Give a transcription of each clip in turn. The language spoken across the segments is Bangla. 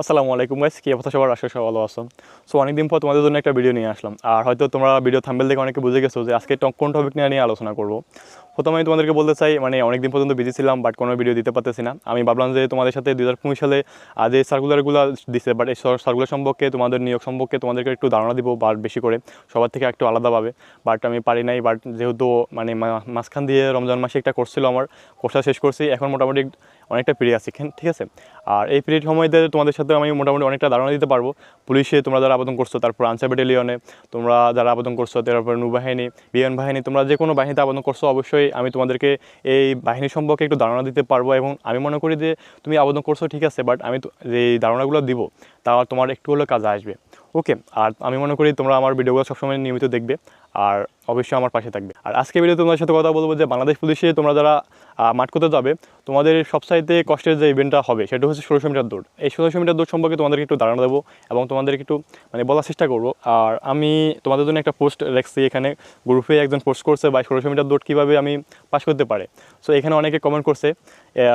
আসসালামু আলাইকুম গাইস কি অবস্থা সবার? আশা সব ভালো আছো সো অনেকদিন পর তোমাদের জন্য একটা ভিডিও নিয়ে আসলাম। আর হয়তো তোমরা ভিডিও থাম্বেল দেখে অনেকে বুঝে গেছো যে আজকে কোন টপিক নিয়ে আলোচনা করব। প্রথমে আমি তোমাদেরকে বলতে চাই মানে অনেকদিন পর্যন্ত বিজি ছিলাম বাট কোনো ভিডিও দিতে পারতেছি না। আমি ভাবলাম যে তোমাদের সাথে দু হাজার পঁচিশ সালে যে সার্কুলারগুলো দিছে বাট এই সার্কুলার সম্পর্কে, তোমাদের নিয়োগ সম্পর্কে তোমাদেরকে একটু ধারণা দিব বা বেশি করে। সবার থেকে একটু আলাদাভাবে। বাট আমি পারি নাই বাট যেহেতু মানে মাঝখান দিয়ে রমজান মাসে একটা কোর্স ছিল আমার কোর্সটা শেষ করছি। এখন মোটামুটি অনেকটা পিরিয়ড আছে ঠিক আছে? আর এই পিরিয়ড সময়তে তোমাদের সাথে আমি মোটামুটি অনেকটা ধারণা দিতে পারব। পুলিশে তোমরা যারা আবেদন করছ, তারপর আনসার ব্যাটালিয়নে তোমরা যারা আবেদন করছ, তারপর নৌবাহিনী বিমান বাহিনী, তোমরা যে কোনো বাহিনীতে আবেদন করছ, অবশ্যই আমি তোমাদেরকে এই বাহিনী সম্পর্কে একটু ধারণা দিতে পারব এবং আমি মনে করি যে তুমি আবেদন করছ ঠিক আছে বাট আমি এই ধারণাগুলো দিব তা তোমার একটু হলেও কাজে আসবে। ওকে আর আমি মনে করি তোমরা আমার ভিডিওগুলো সবসময় নিয়মিত দেখবে, আর অবশ্যই আমার পাশে থাকবে। আর আজকে ভিডিও তোমাদের সাথে কথা বলব যে বাংলাদেশ পুলিশে তোমরা যারা মাঠ করতে যাবে, তোমাদের সবসাইতে কষ্টের যে ইভেন্টটা হবে, সেটা হচ্ছে ষোলোশো মিটার দৌড়। এই ষোলোশো মিটার দৌড় সম্পর্কে তোমাদেরকে একটু ধারণা দেবো এবং তোমাদেরকে একটু মানে বলার চেষ্টা করব। আর আমি তোমাদের জন্য একটা পোস্ট রাখছি এখানে গ্রুপে একজন পোস্ট করছে বা ষোলোশো মিটার দৌড় কীভাবে আমি পাস করতে পারে। সো এখানে অনেকে কমেন্ট করছে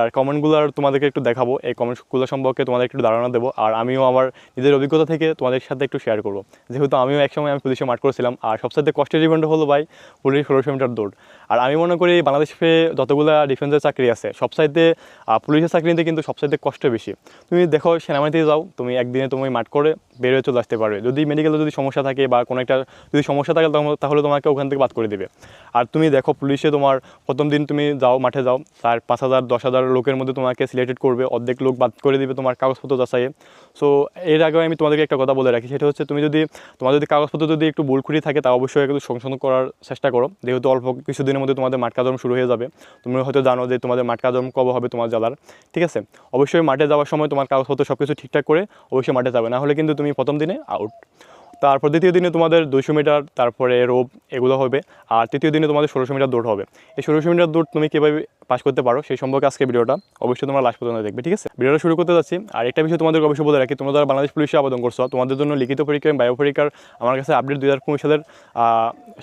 আর কমেন্টগুলো আর তোমাদেরকে একটু দেখাবো। এই কমেন্টগুলো সম্পর্কে তোমাদের একটু ধারণা দেবো আর আমিও আমার নিজের অভিজ্ঞতা থেকে তোমাদের সাথে একটু শেয়ার করব। যেহেতু আমিও একসময় আমি পুলিশে মাঠ করেছিলাম, আর সবসাথে কষ্টের ইভেন্ট হলো ভাই পুলিশ ষোলোশো মিটার দৌড়। আর আমি মনে করি বাংলাদেশে যতগুলো ডিফেন্সের চাকরি আছে সবসাইতে পুলিশের চাকরি নিতে কিন্তু সবসাইতে কষ্ট বেশি। তুমি দেখো সেনাবাহিনীতে যাও, তুমি একদিনে তুমি মাঠ করে বের হয়ে চলে আসতে পারবে। যদি মেডিকেলে যদি সমস্যা থাকে বা কোনো একটা যদি সমস্যা থাকে তাহলে- তোমাকে ওখান থেকে বাদ করে দেবে। আর তুমি দেখো পুলিশে তোমার প্রথম দিন তুমি যাও, মাঠে যাও, তার পাঁচ হাজার, দশ হাজার লোকের মধ্যে তোমাকে সিলেক্টেড করবে, অর্ধেক লোক বাদ করে দিবে তোমার কাগজপত্র যাচাইয়ে। সো এর আগে আমি তোমাদেরকে একটা কথা বলে রাখি, সেটা হচ্ছে তুমি যদি, তোমার যদি কাগজপত্র যদি একটু ভুল খুঁটি থাকে তা অবশ্যই একটু সংশোধন করার চেষ্টা করো। যেহেতু অল্প কিছুদিনের মধ্যে তোমাদের মাঠ কাজম শুরু হয়ে যাবে, তুমি হয়তো জানো যে তোমাদের মাঠ কাজম কবে হবে তোমার জেলার ঠিক আছে? অবশ্যই মাঠে যাওয়ার সময় তোমার কাগজপত্র সব কিছু ঠিকঠাক করে অবশ্যই মাঠে যাবে। না হলে কিন্তু তুমি প্রথম দিনে আউট তারপর দ্বিতীয় দিনে তোমাদের দুইশো মিটার, তারপরে রোপ এগুলো হবে। আর তৃতীয় দিনে তোমাদের ষোলোশো মিটার দৌড় হবে। এই ষোলোশো মিটার দৌড় তুমি কীভাবে পাস করতে পারো, সেই সম্পর্কে আজকে ভিডিওটা। অবশ্যই তোমরা লাস্ট পর্যন্ত দেখবে, ঠিক আছে? ভিডিওটা শুরু করতে যাচ্ছি। আর একটা বিষয় তোমাদের অবশ্যই বলে রাখি, তোমরা যারা বাংলাদেশ পুলিশে আবেদন করছ, তোমাদের জন্য লিখিত পরীক্ষা এবং বায়ু পরীক্ষার আমার কাছে আপডেট দুই হাজার পঁচিশ সালের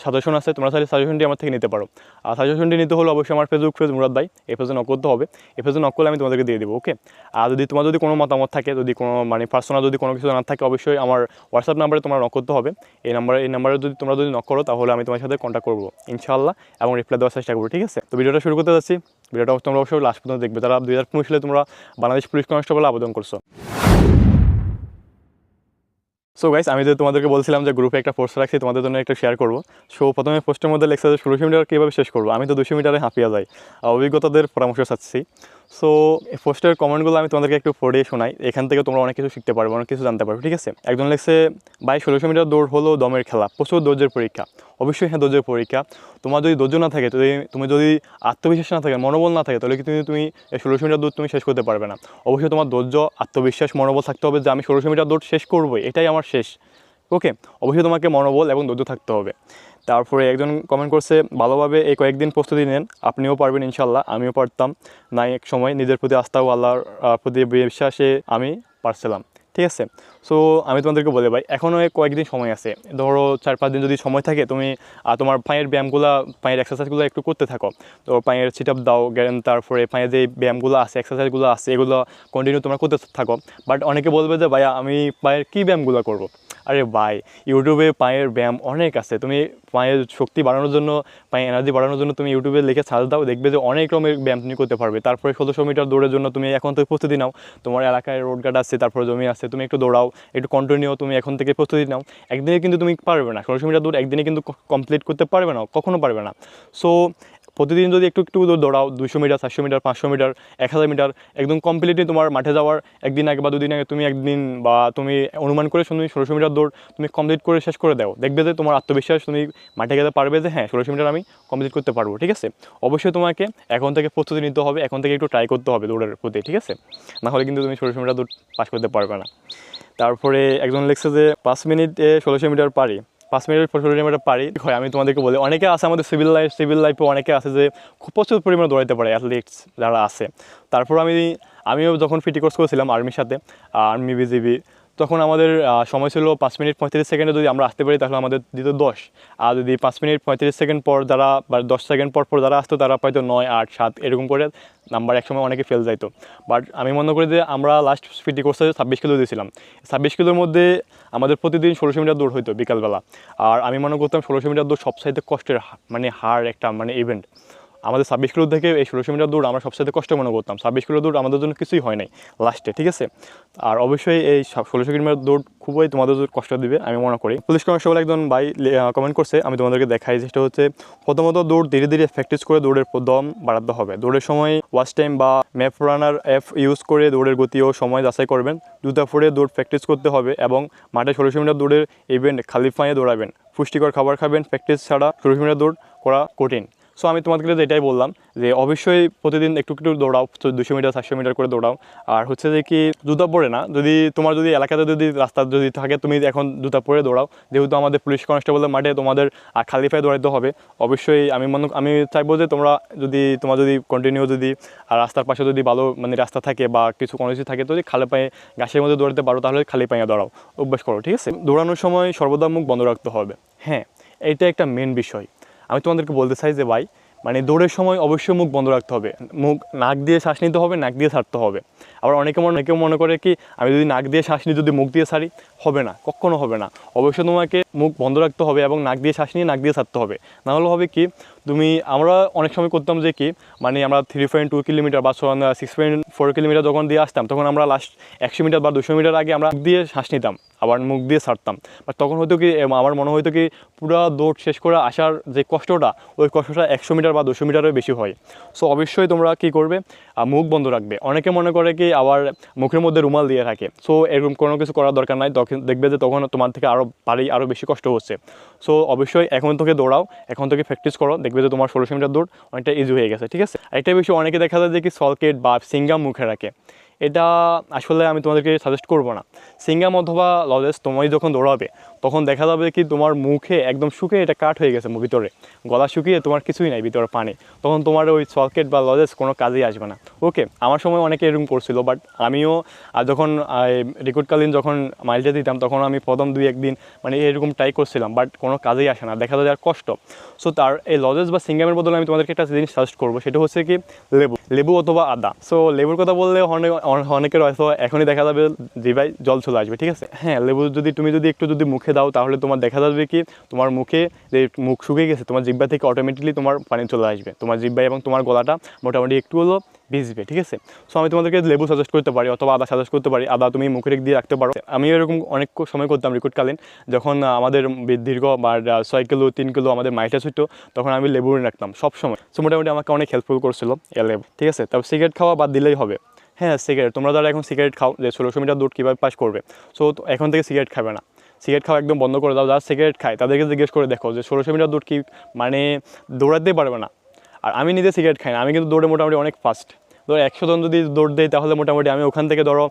সাজেশন আছে। তোমরা চাইলে সাজেশনটি আমার থেকে নিতে পারো। আর সাজেশনটি নিতে হলে অবশ্যই আমার ফেসবুক পেজ মুরাদ ভাই, এই পেজে নক করতে হবে। এই পেজে নক করলে আমি তোমাদেরকে দিয়ে দেবো ওকে আর যদি তোমার যদি কোনো মতামত থাকে, যদি কোনো মানে পার্সোনাল যদি কোনো কিছু না থাকে, অবশ্যই আমার হোয়াটসঅ্যাপ নাম্বারে তোমরা নক করতে হবে। এই নাম্বারে এই নাম্বারে যদি তোমরা যদি নক করো, তাহলে আমি তোমার সাথে কন্ট্যাক্ট করব, ইনশাআল্লাহ, এবং রিপ্লাই দেওয়ার চেষ্টা করব, ঠিক আছে? তো ভিডিওটা শুরু করতে যাচ্ছি। ভিডিওটা তোমরা অবশ্যই লাস্ট পর্যন্ত দেখবে। তারা দুই হাজার পঁচিশ সালে তোমরা বাংলাদেশ পুলিশ কনস্টেবল আবেদন করছ। সো গাইস আমি যে তোমাদেরকে বলছিলাম যে গ্রুপে একটা পোস্ট রাখছি, তোমাদের জন্য একটা শেয়ার করব। সো প্রথমে পোস্টের মধ্যে লেখা যে ষোলোশো মিটার কীভাবে শেষ করব? আমি তো দুশো মিটারে হাঁপিয়ে যাই। অভিজ্ঞতাদের পরামর্শ চাচ্ছি। সো এই পোস্টের কমেন্টগুলো আমি তোমাদেরকে একটু পড়ে শোনাই। এখান থেকে তোমরা অনেক কিছু শিখতে পারবে, অনেক কিছু জানতে পারবে, ঠিক আছে? একজন লেখছে বাই ষোলোশো মিটার দৌড় হলো দমের খেলা, প্রচুর ধৈর্যের পরীক্ষা। অবশ্যই হ্যাঁ ধৈর্যের পরীক্ষা। তোমার যদি ধৈর্য না থাকে, যদি তুমি যদি আত্মবিশ্বাস না থাকে, মনোবল না থাকে, তাহলে কিন্তু তুমি এই ষোলোশো মিটার দৌড় তুমি শেষ করতে পারবে না। অবশ্যই তোমার ধৈর্য, আত্মবিশ্বাস, মনোবল থাকতে হবে যে আমি ষোলোশো মিটার দৌড় শেষ করবোই এটাই আমার শেষ। ওকে অবশ্যই তোমাকে মনোবল এবং ধৈর্য থাকতে হবে। তারপরে একজন কমেন্ট করছে, ভালোভাবে এই কয়েকদিন প্রস্তুতি নেন, আপনিও পারবেন ইনশাল্লাহ আমিও পারতাম। না, এক সময় নিজের প্রতি আস্থা ও আল্লাহর প্রতি বিশ্বাসে আমি পারছিলাম। ঠিক আছে? সো আমি তোমাদেরকে বলে ভাই এখনও কয়েকদিন সময় আছে। ধরো চার পাঁচ দিন যদি সময় থাকে, তুমি তোমার পায়ের ব্যায়ামগুলো, পায়ের এক্সারসাইজগুলো একটু করতে থাকো। তো পায়ের সিট আপ দাও জ্ঞান তারপরে পায়ের যে ব্যায়ামগুলো আছে এক্সারসাইজগুলো আছে, এগুলো কন্টিনিউ তোমরা করতে থাকো। বাট অনেকে বলবে যে, ভাইয়া, আমি পায়ের কী ব্যায়ামগুলো করব? আরে ভাই ইউটিউবে পায়ের ব্যায়াম অনেক আছে। তুমি পায়ের শক্তি বাড়ানোর জন্য পায়ে এনার্জি বাড়ানোর জন্য তুমি ইউটিউবে লিখে সার্চ দাও, দেখবে যে অনেক রকমের ব্যায়াম তুমি করতে পারবে। তারপরে ষোলোশো মিটার দৌড়ের জন্য তুমি এখন থেকে প্রস্তুতি নাও। তোমার এলাকায় রোড গার্ড আছে, তারপরে জমি আছে, তুমি একটু দৌড়াও, একটু কন্টিনিউ তুমি এখন থেকে প্রস্তুতি নাও। একদিনে কিন্তু তুমি পারবে না। ষোলোশো মিটার দৌড় একদিনে কিন্তু কমপ্লিট করতে পারবে না, কখনো পারবে না। সো প্রতিদিন যদি একটু একটু দৌড় দৌড়াও দুশো মিটার, চারশো মিটার, পাঁচশো মিটার, এক হাজার মিটার, একদম কমপ্লিটলি তোমার মাঠে যাওয়ার একদিন আগে বা দুদিন আগে তুমি একদিন বা তুমি অনুমান করে তুমি ষোলোশো মিটার দৌড় তুমি কমপ্লিট করে শেষ করে দাও। দেখবে যে তোমার আত্মবিশ্বাস তুমি মাঠে গেলে পারবে যে হ্যাঁ ষোলোশো মিটার আমি কমপ্লিট করতে পারব, ঠিক আছে? অবশ্যই তোমাকে এখন থেকে প্রস্তুতি নিতে হবে, এখন থেকে একটু ট্রাই করতে হবে দৌড়ের প্রতি, ঠিক আছে? না হলে কিন্তু তুমি ষোলোশো মিটার দৌড় পাস করতে পারবে না। তারপরে একজন লিখছে যে, পাঁচ মিনিটে ষোলোশো মিটার পারি। পাঁচ মিনিট ষোলো আমরা পারি হয়, আমি তোমাদেরকে বলি, অনেকে আছে আমাদের সিভিল লাইফ সিভিল লাইফে অনেকে আছে যে খুব প্রচুর পরিমাণে দৌড়াইতে পারে অ্যাথলিটস যারা আছে। তারপর আমি, আমিও যখন ফিটি কোর্স করেছিলাম আর্মির সাথে আর্মি বিজিবি তখন আমাদের সময় ছিল পাঁচ মিনিট পঁয়ত্রিশ সেকেন্ডে যদি আমরা আসতে পারি তাহলে আমাদের দিত দশ। আর যদি পাঁচ মিনিট পঁয়ত্রিশ সেকেন্ড পর যারা বা দশ সেকেন্ড পর পর যারা আসতো তারা হয়তো নয়, আট, সাত, এরকম করে নাম্বার একসময় অনেকে ফেল যাইতো। বাট আমি মনে করি যে আমরা লাস্ট স্পিডি কোর্সে ছাব্বিশ কিলো দিয়েছিলাম। ছাব্বিশ কিলোর মধ্যে আমাদের প্রতিদিন ষোলোশো মিটার দৌড় হইতো বিকালবেলা। আর আমি মনে করতাম ষোলোশো মিটার দৌড় সবসাইতে কষ্টের মানে হার একটা মানে ইভেন্ট আমাদের ছাব্বিশ কিলো থেকে এই ষোলোশো মিটার দৌড় আমরা সবসাথে কষ্ট মনে করতাম। ছাব্বিশ কিলো দৌড় আমাদের জন্য কিছুই হয় নাই লাস্টে, ঠিক আছে? আর অবশ্যই এই ষোলোশো কিলোমিটার দৌড় খুবই তোমাদের কষ্ট দিবে, আমি মনে করি। পুলিশ কনস্টেবল একজন ভাই কমেন্ট করছে, আমি তোমাদেরকে দেখাই যেটা হচ্ছে, প্রথমত দৌড় ধীরে ধীরে প্র্যাকটিস করে দৌড়ের দম বাড়াতে হবে। দৌড়ের সময় ওয়াচ টাইম বা ম্যাপ রানার অ্যাপ ইউজ করে দৌড়ের গতি ও সময় যাচাই করবেন। জুতা ফুড়ে দৌড় প্র্যাকটিস করতে হবে এবং মাঠে ষোলোশো মিটার দৌড়ের ইভেন্ট খালি পায়ে দৌড়াবেন। পুষ্টিকর খাবার খাবেন প্র্যাকটিস ছাড়া ষোলোশো মিটার দৌড় করা কঠিন। সো আমি তোমাদেরকে এটাই বললাম যে অবশ্যই প্রতিদিন একটু একটু দৌড়াও দুশো মিটার, চারশো মিটার করে দৌড়াও। আর হচ্ছে যে কি জুতা পরে না, যদি তোমার যদি এলাকাতে যদি রাস্তা যদি থাকে, তুমি এখন জুতা পরে দৌড়াও। যেহেতু আমাদের পুলিশ কনস্টেবলের মাঠে তোমাদের খালি পায়ে দৌড়াতে হবে, অবশ্যই আমি মনে, আমি চাইব যে তোমরা যদি, তোমার যদি কন্টিনিউ যদি রাস্তার পাশে যদি ভালো মানে রাস্তা থাকে বা কিছু কোনো কিছু থাকে তো যদি খালি পায়ে গাছের মধ্যে দৌড়াতে পারো, তাহলে খালি পায়ে দৌড়াও। অভ্যাস করো, ঠিক আছে? দৌড়ানোর সময় সর্বদা মুখ বন্ধ রাখতে হবে। হ্যাঁ এটা একটা মেন বিষয়। আমি তোমাদেরকে বলতে চাই যে ভাই মানে দৌড়ের সময় অবশ্যই মুখ বন্ধ রাখতে হবে। মুখ, নাক দিয়ে শ্বাস নিতে হবে, নাক দিয়ে ছাড়তে হবে। আবার অনেকে মনে অনেকে মনে করে কি, আমি যদি নাক দিয়ে শ্বাস নিই, যদি মুখ দিয়ে ছাড়ি, হবে না, কখনো হবে না। অবশ্যই তোমাকে মুখ বন্ধ রাখতে হবে এবং নাক দিয়ে শ্বাস নিয়ে নাক দিয়ে ছাড়তে হবে। নাহলে হবে কি তুমি, আমরা অনেক সময় করতাম যে কি মানে আমরা থ্রি পয়েন্ট টু কিলোমিটার বা সিক্স পয়েন্ট ফোর কিলোমিটার যখন দিয়ে আসতাম, তখন আমরা লাস্ট একশো মিটার বা দুশো মিটার আগে আমরা দিয়ে শ্বাস নিতাম, আবার মুখ দিয়ে ছাড়তাম। বাট তখন হয়তো কি আমার মনে হয়তো কি, পুরো দৌড় শেষ করে আসার যে কষ্টটা, ওই কষ্টটা একশো মিটার বা দুশো মিটারের বেশি হয়। সো অবশ্যই তোমরা কি করবে মুখ বন্ধ রাখবে। অনেকে মনে করে কি, আবার মুখের মধ্যে রুমাল দিয়ে থাকে। সো এরকম কোনো কিছু করার দরকার নাই, তখন দেখবে যে তখন তোমার থেকে আরও পারি আরও বেশি কষ্ট হচ্ছে। সো অবশ্যই এখন থেকে দৌড়াও, এখন থেকে প্র্যাকটিস করো, দেখবে যে তোমার ষোলোশো মিটার দৌড় অনেকটা ইজি হয়ে গেছে, ঠিক আছে? একটা বিষয়, অনেকে দেখা যায় যে কি সলকেট বা সিঙ্গাম মুখে রাখে। এটা আসলে আমি তোমাদেরকে সাজেস্ট করব না। সিঙ্গাম অথবা লজেস তোমায় যখন দৌড়াবে তখন দেখা যাবে কি তোমার মুখে একদম শুকিয়ে এটা কাট হয়ে গেছে ভিতরে। গলা শুকিয়ে তোমার কিছুই নাই ভিতরে পানি। তখন তোমার ওই সলকেট বা লজেস কোনো কাজেই আসবে না। ওকে আমার সময় অনেকে এরকম করছিল বাট আমিও যখন রেকর্ডকালীন যখন মাইলটা দিতাম, তখন আমি প্রথম দুই একদিন মানে এরকম ট্রাই করছিলাম বাট কোনো কাজেই আসে না। দেখা যায় আর কষ্ট। সো তার এই লজেস বা সিঙ্গামের বদলে আমি তোমাদেরকে একটা জিনিস সাজেস্ট করব, সেটা হচ্ছে কি লেবু লেবু অথবা আদা। সো লেবুর কথা বললে অনেক, অনেকের হয়তো এখনই দেখা যাবে জিভাই জল চলে আসবে, ঠিক আছে? হ্যাঁ লেবু যদি, তুমি যদি একটু যদি মুখে দাও, তাহলে তোমার দেখা যাবে কি, তোমার মুখে যে মুখ শুকিয়ে গেছে, তোমার জিব্বা থেকে অটোমেটিকলি তোমার পানি চলে আসবে। তোমার জিব্বা এবং তোমার গলাটা মোটামুটি একটু হলেও ভিজবে, ঠিক আছে? সো আমি তোমাদেরকে লেবু সাজেস্ট করতে পারি, অথবা আদা সাজেস্ট করতে পারি। আদা তুমি মুখে দিয়ে রাখতে পারো। আমি এরকম অনেক সময় করতাম রেকর্ডকালীন যখন আমাদের দীর্ঘ বা ছয় কিলো, তিন কিলো আমাদের মাইটা ছুটতো তখন আমি লেবু রাখতাম সব সময় সো মোটামুটি আমাকে অনেক হেল্পফুল করছিল এ লেবু, ঠিক আছে? তারপর সিগারেট খাওয়া বাদ দিলেই হবে। হ্যাঁ সিগারেট তোমরা যারা এখন সিগারেট খাও, যে ষোলোশো মিটার দূর কীভাবে পাস করবে? সো এখন থেকে সিগারেট খাবে না। সিগারেট খাওয়া একদম বন্ধ করে দাও, যারা সিগারেট খায়, তাদেরকে জিজ্ঞেস করে দেখো যে ষোলোশো মিটার দূর কি মানে দৌড়াতেই পারবে না। আর আমি নিজে সিগারেট খাই না, আমি কিন্তু দৌড়ে মোটামুটি অনেক ফাস্ট ধরো একশো জন যদি দৌড় দেয়, তাহলে মোটামুটি আমি ওখান থেকে ধরো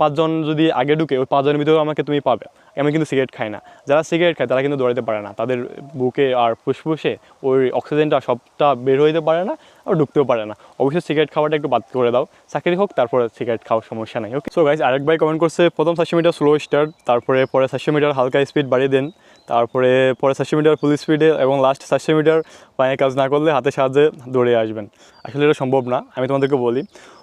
পাঁচজন যদি আগে ঢুকে, ওই পাঁচজনের ভিতরে আমাকে তুমি পাবে। আমি কিন্তু সিগারেট খাই না। যারা সিগারেট খায়, তারা কিন্তু দৌড়াতে পারে না। তাদের বুকে আর ফুসফুসে ওই অক্সিজেনটা সবটা বের হইতে পারে না আর ঢুকতেও পারে না। অবশ্যই সিগারেট খাওয়াটা একটু বাদ করে দাও। চাকরি হোক, তারপরে সিগারেট খাওয়ার সমস্যা নেই ওকে সো গাইজ আরেক ভাই কমেন্ট করছে, প্রথম চারশো মিটার স্লো স্টার্ট তারপরে পরে চারশো মিটার হালকা স্পিড বাড়িয়ে দেন। তারপরে, পরে সাতশো মিটার ফুল স্পিডে এবং লাস্ট সাতশো মিটার পায়ে কাজ না করলে হাতে সাহায্যে দৌড়ে আসবেন। আসলে এটা সম্ভব না, আমি তোমাদেরকে বলি।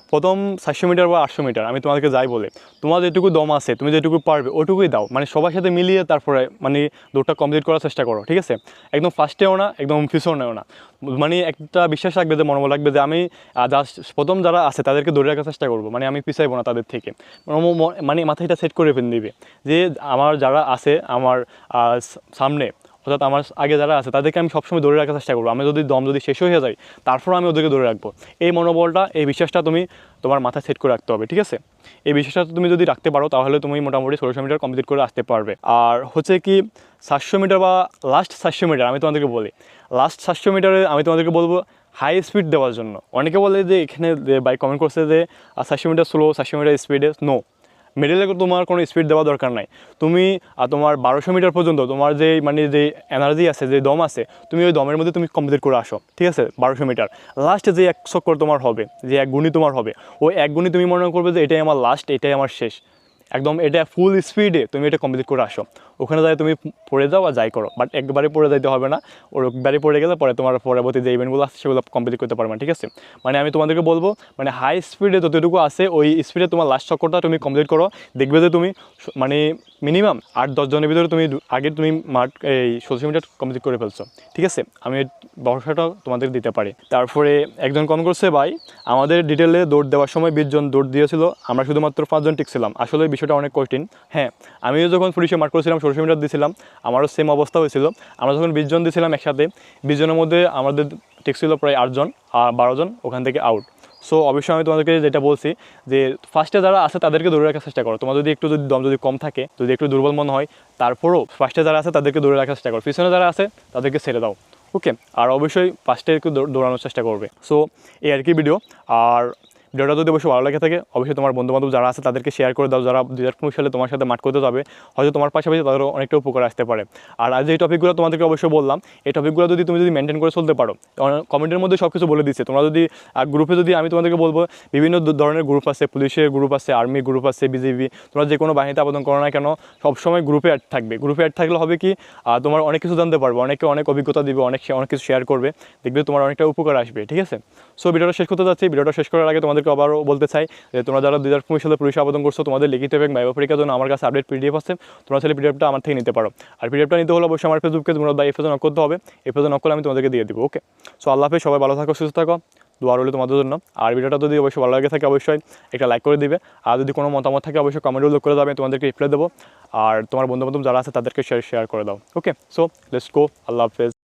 প্রথম সাতশো মিটার বা আটশো মিটার, আমি তোমাদেরকে যাই বলে। তোমার যেটুকু দম আছে, তুমি যেটুকু পারবে, ওটুকুই দাও। মানে সবার সাথে মিলিয়ে তারপরে মানে দৌড়টা কমপ্লিট করার চেষ্টা করো, ঠিক আছে? একদম ফার্স্টেও না, একদম পিছনেও না। মানে একটা বিশ্বাস রাখবে যে, মনোবল রাখবে যে, আমি জাস্ট প্রথম যারা আছে, তাদেরকে ধরে রাখার চেষ্টা করব। মানে আমি পিছাইবো না তাদের থেকে। মনো- ম- মাথায় এটা সেট করে ফেলে দিবে। যে, আমার যারা আছে, আমার সামনে অর্থাৎ আমার আগে যারা আছে, তাদেরকে আমি সবসময় ধরে রাখার চেষ্টা করব। আমি যদি দম যদি শেষ হয়ে যায় তারপর আমি ওদেরকে ধরে রাখব। এই মনোবলটা, এই বিশ্বাসটা তুমি তোমার মাথায় সেট করে রাখতে হবে, ঠিক আছে? এই বিশ্বাসটা তুমি যদি রাখতে পারো, তাহলে তুমি মোটামুটি ষোলোশো মিটার কমপ্লিট করে আসতে পারবে। আর হচ্ছে কি, সাতশো মিটার বা লাস্ট সাতশো মিটার, আমি তোমাদেরকে বলি। লাস্ট সাতশো মিটারে আমি তোমাদেরকে বলব হাই স্পিড দেওয়ার জন্য। অনেকে বলে যে, এখানে বাইক কমেন্ট করছে যে সাতশো মিটার স্লো সাতশো মিটার স্পিডে নো মিডলে তোমার কোনো স্পিড দেওয়া দরকার নাই। তুমি তোমার বারোশো মিটার পর্যন্ত তোমার যে মানে যে এনার্জি আছে যে দম আছে, তুমি ওই দমের মধ্যে তুমি কমপ্লিট করে আসো, ঠিক আছে? বারোশো মিটার লাস্টে যে এক চক্কর তোমার হবে, যে এক গুণি তোমার হবে, ওই এক গুণি তুমি মনে করবে যে এটাই আমার লাস্ট এটাই আমার শেষ। একদম এটা ফুল স্পিডে তুমি এটা কমপ্লিট করে আসো। ওখানে যাই তুমি পড়ে যাও আর যাই করো। বাট একবারে পড়ে যাইতে হবে না। ওর একবারে পড়ে গেলে পরে তোমার পরবর্তী যে ইভেন্টগুলো আছে সেগুলো কমপ্লিট করতে পারবে না, ঠিক আছে? মানে আমি তোমাদেরকে বলব মানে হাই স্পিডে যতটুকু আছে, ওই স্পিডে তোমার লাস্ট চক্করটা তুমি কমপ্লিট করো। দেখবে যে তুমি মানে মিনিমাম আট দশজনের ভিতরে তুমি আগে তুমি মাঠ, এই সোশ্যাল মিডিয়া কমপ্লিট করে ফেলছো, ঠিক আছে? আমি এই ভরসাটাও তোমাদের দিতে পারি। তারপরে একজন কম করছে, ভাই, আমাদের ডিটেলে দৌড় দেওয়ার সময় বিশজন দৌড় দিয়েছিল, আমরা শুধুমাত্র পাঁচজন টিকছিলাম আসলে বিষয়টা অনেক কঠিন। হ্যাঁ আমিও যখন পুলিশে মাঠ করেছিলাম, সোশ্যাল মিটার দিয়েছিলাম আমারও সেম অবস্থা হয়েছিল। আমরা যখন বিশজন দিয়েছিলাম একসাথে, বিশজনের মধ্যে আমাদের টিকছিল প্রায় আটজন আর বারোজন ওখান থেকে আউট সো অবশ্যই আমি তোমাদেরকে যেটা বলছি যে ফার্স্টে যারা আছে তাদেরকে ধরে রাখার চেষ্টা করো। তোমার যদি একটু যদি দম যদি কম থাকে, যদি একটু দুর্বল মনে হয়, তারপরেও ফার্স্টে যারা আছে তাদেরকে ধরে রাখার চেষ্টা করো। পিছনে যারা আছে তাদেরকে ছেড়ে দাও। ওকে আর অবশ্যই ফার্স্টে একটু দৌড়ানোর চেষ্টা করবে। সো এই আর কি ভিডিও আর ভিডিওটা যদি অবশ্যই ভালো লাগে থাকে, অবশ্যই তোমার বন্ধুবান্ধব যারা আছে তাদেরকে শেয়ার করে দাও, যারা দু হাজার পনেরো সালে তোমার সাথে মাঠ করতে যাবে, হয়তো তোমার পাশাপাশি তাদেরও অনেকটা উপকার আসতে পারে। আর আজ এই টপিকগুলো তোমাদেরকে অবশ্যই বললাম, এই টপিকগুলো যদি তুমি যদি মেনটেন করে চলতে পারো কমেন্টের মধ্যে সব কিছু বলে দিচ্ছে। তোমরা যদি গ্রুপে যদি আমি তোমাদেরকে বলব, বিভিন্ন ধরনের গ্রুপ আছে, পুলিশের গ্রুপ আছে আর্মি গ্রুপ আছে বিজেপি তোমরা যে কোনো বাহিনীতে আবেদন করো না কেন, সবসময় গ্রুপে অ্যাড থাকবে। গ্রুপে অ্যাড থাকলে হবে কি তোমার অনেক কিছু জানতে পারবে, অনেকে অনেক অভিজ্ঞতা দিবে, অনেক অনেক কিছু শেয়ার করবে, দেখবে তোমার অনেকটা উপকার আসবে, ঠিক আছে? সো ভিডিওটা শেষ করতে যাচ্ছি। ভিডিওটা শেষ করার আগে তোমাদেরকে আবারও বলতে চাই যে তোমরা যারা দু হাজার পঁচিশ সালে পুলিশে আবেদন করছ, তোমাদের লিখিত এবং বাইবা পরীক্ষার জন্য আমার কাছে আপডেট পিডিএফ আছে। তোমরা চাইলে পিডিএফটা আমার থেকে নিতে পারো। আর পিডিএফটা নিতে হলে অবশ্যই আমার ফেসবুক পেজ মুরাদ বা নক করতে হবে। এই পেজে নক আমি তোমাদেরকে দিয়ে দেবো ওকে সো আল্লাহ হাফেজ, সবাই ভালো থাকো, সুস্থ থাকো। দোয়া রইল তোমাদের জন্য। আর ভিডিওটা যদি অবশ্যই ভালো লাগে থাকে, অবশ্যই একটা লাইক করে দিবে। আর যদি কোনো মতামত থাকে, অবশ্যই কমেন্ট উল্লেখ করে আমি তোমাদেরকে রিপ্লাই দেবো। আর তোমার বন্ধু বান্ধব যারা আছে, তাদেরকে শেয়ার শেয়ার করে দাও ওকে সো লেটস গো আল্লাহ হাফেজ।